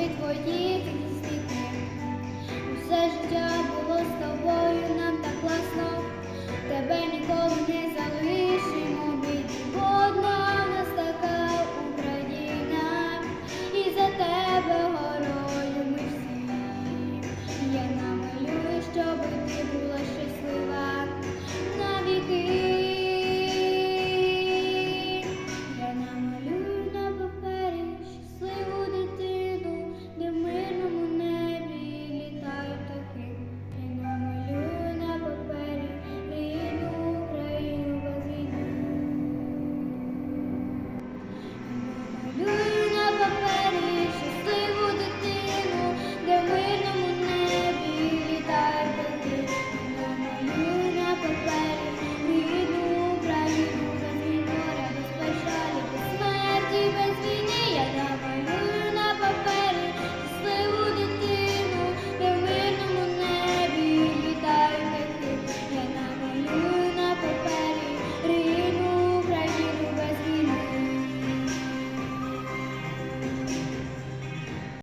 ми твої різні, усе життя.